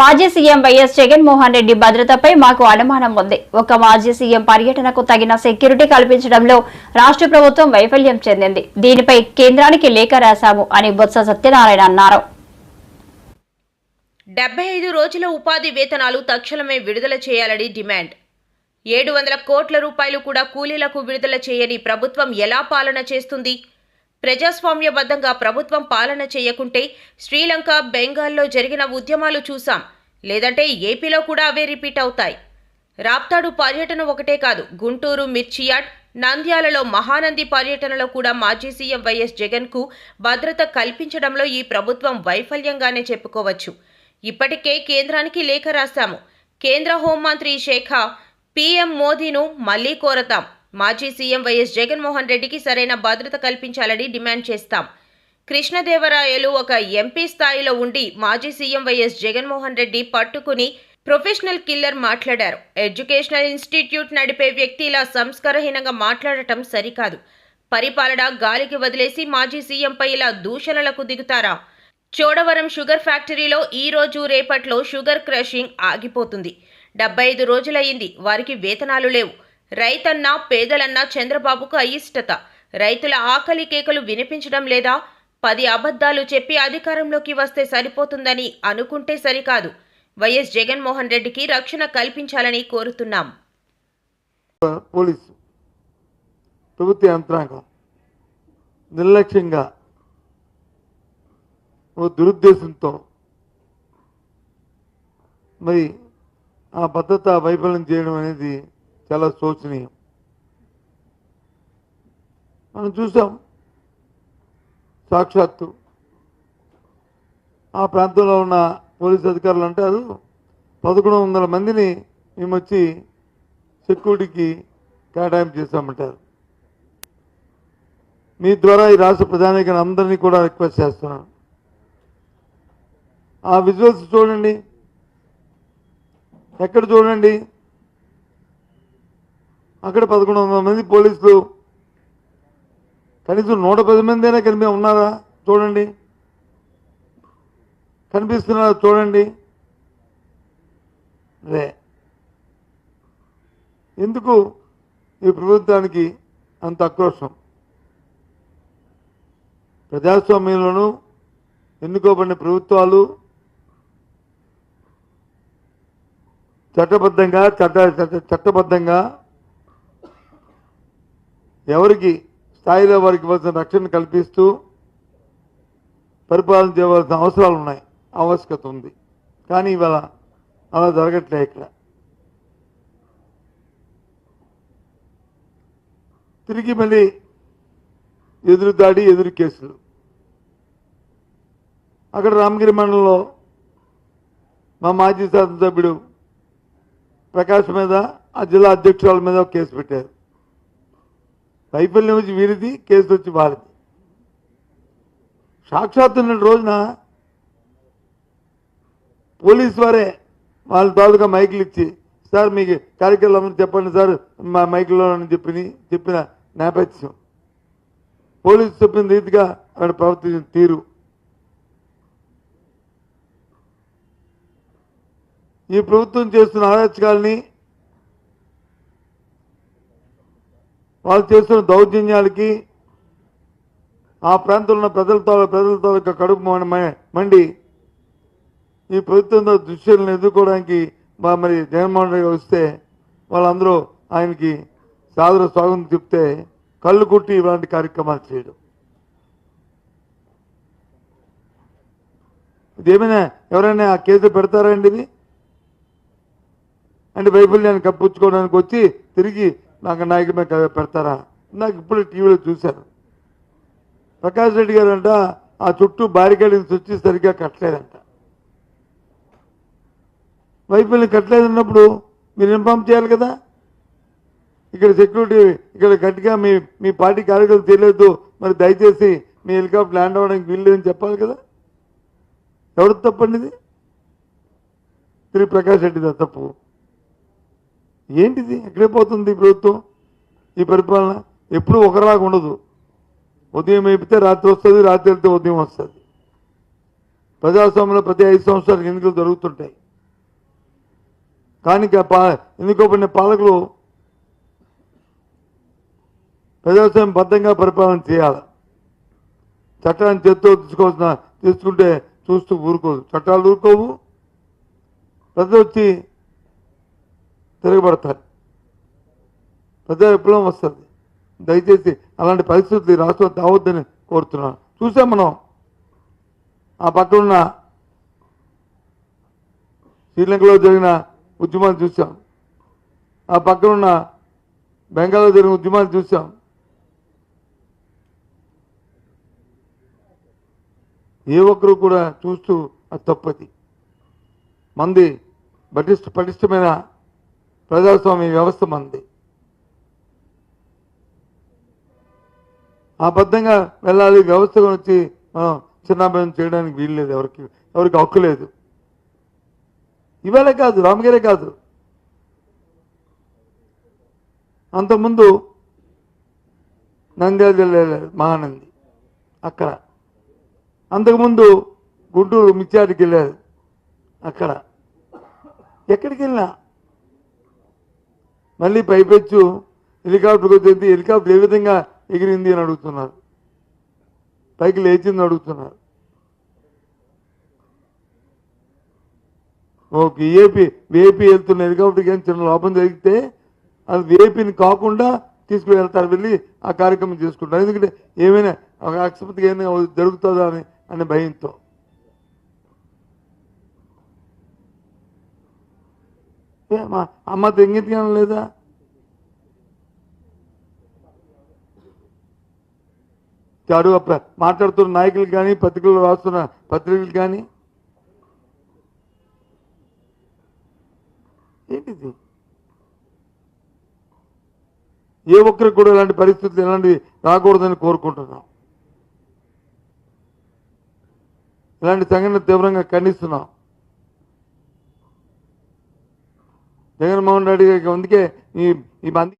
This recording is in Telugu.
మాజీ సీఎం వైఎస్ జగన్మోహన్ రెడ్డి భద్రతపై మాకు అనుమానం ఉంది. ఒక మాజీ సీఎం పర్యటనకు తగిన సెక్యూరిటీ కల్పించడంలో రాష్ట్ర ప్రభుత్వం వైఫల్యం చెందింది. దీనిపై కేంద్రానికి లేఖ రాశాము అని బొత్స సత్యనారాయణ అన్నారు. డెబ్బై ఐదు రోజుల ఉపాధి వేతనాలు తక్షణమే విడుదల చేయాలని డిమాండ్. ఏడు వందల కోట్ల రూపాయలు కూడా కూలీలకు విడుదల చేయని ప్రభుత్వం ఎలా పాలన చేస్తుంది? ప్రజాస్వామ్యబద్ధంగా ప్రభుత్వం పాలన చేయకుంటే శ్రీలంక బెంగాల్లో జరిగిన ఉద్యమాలు చూశాం. లేదంటే ఏపీలో కూడా అవే రిపీట్ అవుతాయి. రాప్తాడు పర్యటన ఒకటే కాదు గుంటూరు మిర్చియాడ్ నంద్యాలలో మహానంది పర్యటనలో కూడా మాజీ సీఎం వైఎస్ జగన్కు భద్రత కల్పించడంలో ఈ ప్రభుత్వం వైఫల్యంగానే చెప్పుకోవచ్చు. ఇప్పటికే కేంద్రానికి లేఖ రాశాము. కేంద్ర హోంమంత్రి శేఖ పీఎం మోదీను మళ్ళీ కోరతాం. మాజీ సీఎం వైఎస్ జగన్మోహన్ రెడ్డికి సరైన భద్రత కల్పించాలని డిమాండ్ చేస్తాం. కృష్ణదేవరాయలు ఒక ఎంపీ స్థాయిలో ఉండి మాజీ సీఎం వైఎస్ జగన్మోహన్ రెడ్డి పట్టుకుని ప్రొఫెషనల్ కిల్లర్ మాట్లాడారు. ఎడ్యుకేషనల్ ఇన్స్టిట్యూట్ నడిపే వ్యక్తి ఇలా సంస్కారహీనంగా మాట్లాడటం సరికాదు. పరిపాలన గాలికి వదిలేసి మాజీ సీఎంపై ఇలా దూషణలకు దిగుతారా? చోడవరం షుగర్ ఫ్యాక్టరీలో ఈ రోజు రేపట్లో షుగర్ క్రషింగ్ ఆగిపోతుంది. డెబ్బై ఐదు రోజులయ్యింది. వారికి వేతనాలు లేవు. రైతన్నా పేదలన్నా చంద్రబాబుకు అయిష్టత. రైతుల ఆకలి కేకలు వినిపించడం లేదా పది అబద్ధాలు చెప్పి అధికారంలోకి వస్తే సరిపోతుందని అనుకుంటే సరికాదు. వైఎస్ జగన్మోహన్ రెడ్డికి రక్షణ కల్పించాలని కోరుతున్నాం. పోలీసు ప్రభుత్వ యంత్రాంగం నిర్లక్ష్యంగా ఓ దురుద్దేశంతో మరి ఆ భద్రత వైఫల్యం చేయడం అనేది చాలా శోచనీయం. మనం చూసాం సాక్షాత్తు ఆ ప్రాంతంలో ఉన్న పోలీస్ అధికారులు అంటారు పదకొండు వందల మందిని మేము వచ్చి సెక్యూరిటీకి కేటాయింపు చేశామంటారు. మీ ద్వారా ఈ రాష్ట్ర ప్రధానిక అందరినీ కూడా రిక్వెస్ట్ చేస్తున్నాను. ఆ విజువల్స్ చూడండి ఎక్కడ చూడండి అక్కడ పదకొండు వందల మంది పోలీసులు. కనీసం నూట పది మంది అయినా కనిపి ఉన్నారా? చూడండి. కనిపిస్తున్నారా? చూడండి. అదే ఎందుకు ఈ ప్రభుత్వానికి అంత ఆక్రోషం ప్రజాస్వామ్యంలోనూ ఎన్నుకోబడిన ప్రభుత్వాలు చట్టబద్ధంగా చట్ట చట్టబద్ధంగా ఎవరికి స్థాయిలో వారికి ఇవ్వాల్సిన రక్షణ కల్పిస్తూ పరిపాలన చేయవలసిన అవసరాలు ఉన్నాయి. ఆవశ్యకత ఉంది. కానీ ఇవాళ అలా జరగట్లే ఇక్కడ. తిరిగి మళ్ళీ ఎదురు దాడి ఎదురు కేసులు. అక్కడ రామగిరి మండలంలో మా మాజీ శాసనసభ్యుడు ప్రకాష్ మీద ఆ జిల్లా అధ్యక్షురాల మీద కేసు పెట్టారు. వైఫల్యం వచ్చి వీరిది కేసు వచ్చి వాళ్ళది. సాక్షాత్తు ఉన్న రోజున పోలీస్ వారే వాళ్ళ తాలూకా మైకులు ఇచ్చి సార్ మీకు కార్యక్రమం చెప్పండి సార్ మా మైకులో అని చెప్పి చెప్పిన నేపథ్యం. పోలీసు చెప్పిన రీతిగా అక్కడ ప్రవర్తించిన తీరు. ఈ ప్రభుత్వం చేస్తున్న అరాచకాలని వాళ్ళు చేస్తున్న దౌర్జన్యాలకి ఆ ప్రాంతంలో ఉన్న ప్రజలతో ప్రజలతో యొక్క కడుపు మ- మండి ఈ ప్రభుత్వంతో దృశ్యాలను ఎదుర్కోవడానికి మా- మరి జగన్మోహన్ రెడ్డి వస్తే వాళ్ళందరూ ఆయనకి సాదర స్వాగతం చెప్తే కళ్ళు కుట్టి ఇలాంటి కార్యక్రమాలు చేయడం. ఇదేమైనా ఎవరైనా ఆ కేసు పెడతారండి ఇది? అంటే వైఫల్యాన్ని కప్పించుకోవడానికి వచ్చి తిరిగి నాకు నాయకుడి మీద పెడతారా? నాకు ఇప్పుడు టీవీలో చూశాను ప్రకాష్ రెడ్డి గారు అంట ఆ చుట్టూ బారికేడింగ్స్ వచ్చి సరిగ్గా కట్టలేదంట. వైఫల్యం కట్టలేదన్నప్పుడు మీరు ఇన్ఫామ్ చేయాలి కదా? ఇక్కడ సెక్యూరిటీ ఇక్కడ గట్టిగా మీ మీ పార్టీ కార్యకర్తలు తెలియదు మరి దయచేసి మీ హెలికాప్టర్ ల్యాండ్ అవ్వడానికి వీల్లేదని చెప్పాలి కదా? ఎవరు తప్పండి ఇది? శ్రీ ప్రకాష్ రెడ్డిదా తప్పు. ఏంటిది? ఎక్కడే పోతుంది ఈ ప్రభుత్వం. ఈ పరిపాలన ఎప్పుడు ఒకరిలాగా ఉండదు. ఉదయం అయిపోతే రాత్రి వస్తుంది రాత్రి వెళ్తే ఉదయం వస్తుంది. ప్రజాస్వామ్యంలో ప్రతి ఐదు సంవత్సరాలకు ఎన్నికలు జరుగుతుంటాయి. కానీ ఎన్నుకోబడిన పాలకులు ప్రజాస్వామ్యం బద్ధంగా పరిపాలన చేయాలి. చట్టాన్ని చేత్తో తీసుకోవాల్సిన తీసుకుంటే చూస్తూ ఊరుకోదు. చట్టాలు ఊరుకోవు. ప్రజలు వచ్చి తిరగబడతారు. ప్రజా విప్లవం వస్తుంది. దయచేసి అలాంటి పరిస్థితులు రాష్ట్రం తావద్దని కోరుతున్నాను. చూసాం మనం ఆ పక్కనున్న శ్రీలంకలో జరిగిన ఉద్యమాలు చూసాం. ఆ పక్కనున్న బెంగాల్లో జరిగిన ఉద్యమాలు చూసాం. ఏ ఒక్కరు కూడా చూస్తూ అది తప్పది. మంది పటిష్ట పటిష్టమైన ప్రజాస్వామ్య వ్యవస్థ మంది అబద్ధంగా వెళ్ళాలి వ్యవస్థ గురించి మనం చిన్నాభిన్నం చేయడానికి వీలు లేదు ఎవరికి ఎవరికి హక్కు లేదు. ఇవాళే కాదు రామగిరే కాదు. అంతకుముందు నంద్యాల జిల్లా మహానంది అక్కడ. అంతకుముందు గుంటూరు మిచ్చాటికి వెళ్ళారు అక్కడ. ఎక్కడికి వెళ్ళినా మళ్ళీ పైపెచ్చు హెలికాప్టర్కి వచ్చింది హెలికాప్టర్ ఏ విధంగా ఎగిరింది అని అడుగుతున్నారు. పైకి లేచింది అడుగుతున్నారు. ఓకే ఏపీ వేపీ వెళ్తున్న హెలికాప్టర్కి ఏం చిన్న లోపం జరిగితే అది వేపీని కాకుండా తీసుకువెళ్తారు వెళ్ళి ఆ కార్యక్రమం చేసుకుంటారు. ఎందుకంటే ఏమైనా ఒక అక్షపతికి ఏమైనా జరుగుతుందా అని అనే భయంతో ఏ, మా అమ్మ తెంగెత్తిగా లేదా చాడు అప్ప- మాట్లాడుతున్న నాయకులు కానీ పత్రికలు రాస్తున్న పత్రికలు కానీ ఏంటిది? ఏ ఒక్కరికి కూడా ఇలాంటి పరిస్థితులు ఇలాంటివి రాకూడదని కోరుకుంటున్నాం. ఇలాంటి సంఘటన తీవ్రంగా ఖండిస్తున్నాం. జగన్మోహన్ రెడ్డి గారికి అందుకే ఈ ఈ మంది